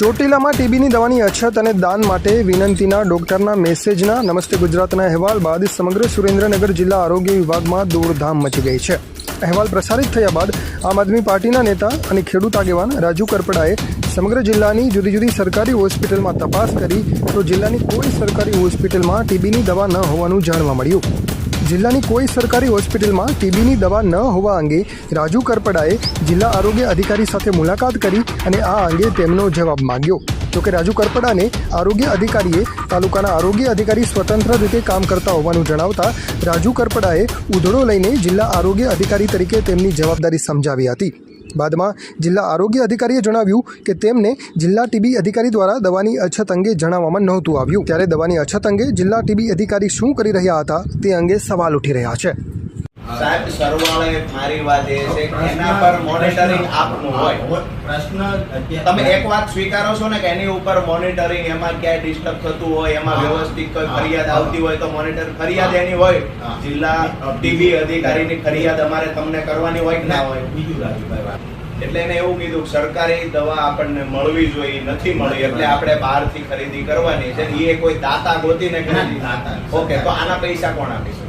ચોટીલામાં ટીબીની દવાની અછત અને દાન માટે વિનંતીના ડોક્ટરના મેસેજના નમસ્તે ગુજરાતના અહેવાલ બાદ સમગ્ર સુરેન્દ્રનગર જિલ્લા આરોગ્ય વિભાગમાં દોડધામ મચી ગઈ છે. અહેવાલ પ્રસારિત થયા બાદ આમ આદમી પાર્ટીના નેતા અને ખેડૂત આગેવાન રાજુ કરપડાએ સમગ્ર જિલ્લાની જુદી જુદી સરકારી હોસ્પિટલમાં તપાસ કરી તો જિલ્લાની કોઈ સરકારી હોસ્પિટલમાં ટીબીની દવા ન હોવાનું જાણવા મળ્યું. જિલ્લાની કોઈ સરકારી હોસ્પિટલમાં ટીબીની દવા ન હોવા અંગે રાજુ કરપડાએ જિલ્લા આરોગ્ય અધિકારી સાથે મુલાકાત કરી અને આ અંગે તેમનો જવાબ માંગ્યો. જોકે રાજુ કરપડાને આરોગ્ય અધિકારીએ તાલુકાના આરોગ્ય અધિકારી સ્વતંત્ર રીતે કામ કરતા હોવાનું જણાવતા રાજુ કરપડાએ ઉધડો લઈને જિલ્લા આરોગ્ય અધિકારી તરીકે તેમની જવાબદારી સમજાવી હતી. બાદમાં જિલ્લા આરોગ્ય અધિકારીએ જણાવ્યું કે તેમને જિલ્લા ટીબી અધિકારી દ્વારા દવાની અછત અંગે જણાવવામાં નહોતું આવ્યું. ત્યારે દવાની અછત અંગે જિલ્લા ટીબી અધિકારી શું કરી રહ્યા હતા તે અંગે સવાલ ઉઠી રહ્યા છે. સાહેબ સરવાળે મારી વાત એ છે કે એના પર મોનિટરિંગ આપનું હોય. પ્રશ્ન તમે એક વાત સ્વીકારો છો ને કે એની ઉપર મોનિટરિંગ એમાં ક્યાંય ડિસ્ટર્બ થતું હોય એમાં વ્યવસ્થિત કોઈ ફરિયાદ આવતી હોય તો મોનિટર ફરિયાદ એની હોય. જિલ્લા ટીવી અધિકારીની ફરિયાદ અમારે તમને કરવાની હોય કે ના હોય? બીજું રાજુભાઈ વાત. એટલે એને એવું કીધું કે સરકારી દવા આપણને મળવી જોઈએ નથી મળી એટલે આપણે બહારથી ખરીદી કરવાની છે. એ કોઈ દાતા ગોતીને ખરીદી. ઓકે તો આના પૈસા કોણ આપી શકે?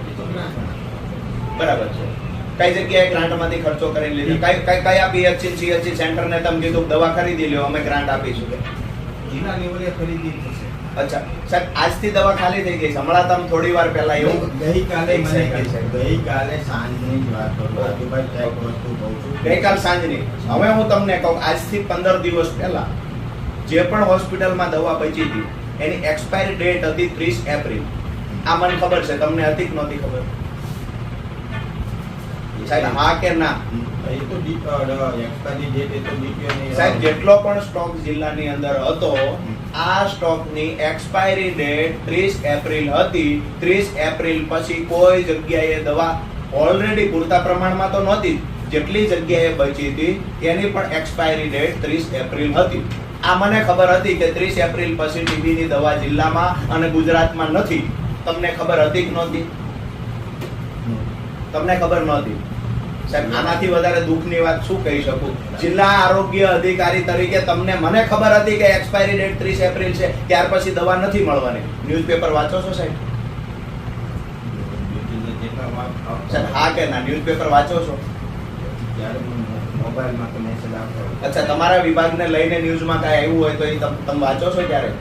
બરાબર છે. કઈ જગ્યાએ ગ્રાન્ટમાંથી ખર્ચો કરી લીધો? કઈ કઈ કયા પીએચસી સીએચસી સેન્ટરને તમે કીધું દવા ખરીદી લ્યો અમે ગ્રાન્ટ આપીશું. કે જિલ્લા લેવલે ખરીદી અચ્છા. સાહેબ આજથી દવા ખાલી થઈ ગઈ છે. હમણાં તમે થોડી વાર પહેલા એવું ગઈકાલે મને ગઈકાલે સાંજની જ વાત કરું. રાજુભાઈ એક વસ્તુ કહું છું? ગઈકાલ સાંજની. હવે હું તમને કહું આજથી પંદર દિવસ પહેલા જે પણ હોસ્પિટલમાં દવા બચી હતી એની એક્સપાયરી ડેટ હતી ત્રીસ એપ્રિલ. આ મને ખબર છે. તમને હતી કે નહોતી ખબર? સાહેબ હા કે ના? સાહેબ જેટલો પણ સ્ટોક જિલ્લાની અંદર હતો આ સ્ટોકની એક્સપાયરી ડેટ ત્રીસ એપ્રિલ હતી. ત્રીસ એપ્રિલ પછી કોઈ જગ્યાએ દવા ઓલરેડી પૂરતા પ્રમાણમાં તો નહોતી. જેટલી જગ્યાએ બચી હતી એની પણ એક્સપાયરી ડેટ ત્રીસ એપ્રિલ હતી. આ મને ખબર હતી કે ત્રીસ એપ્રિલ પછી ટીબીની દવા જિલ્લામાં અને ગુજરાતમાં નથી. તમને ખબર હતી કે નહોતી? તમને ખબર નહોતી? આનાથી વધારે દુઃખની વાત શું કહી શકું? જિલ્લા આરોગ્ય અધિકારી તરીકે તમને મને ખબર હતી કે એક્સપાયરી ડેટ ત્રીસ એપ્રિલ છે, ત્યાર પછી દવા નથી મળવાની. ન્યૂઝપેપર વાંચો છો સાહેબ? હા કે ના? ન્યૂઝપેપર વાંચો છો? અચ્છા, તમારા વિભાગને લઈને ન્યૂઝમાં કાંઈ આવ્યું હોય તો એ તમ- વાંચો છો ત્યારે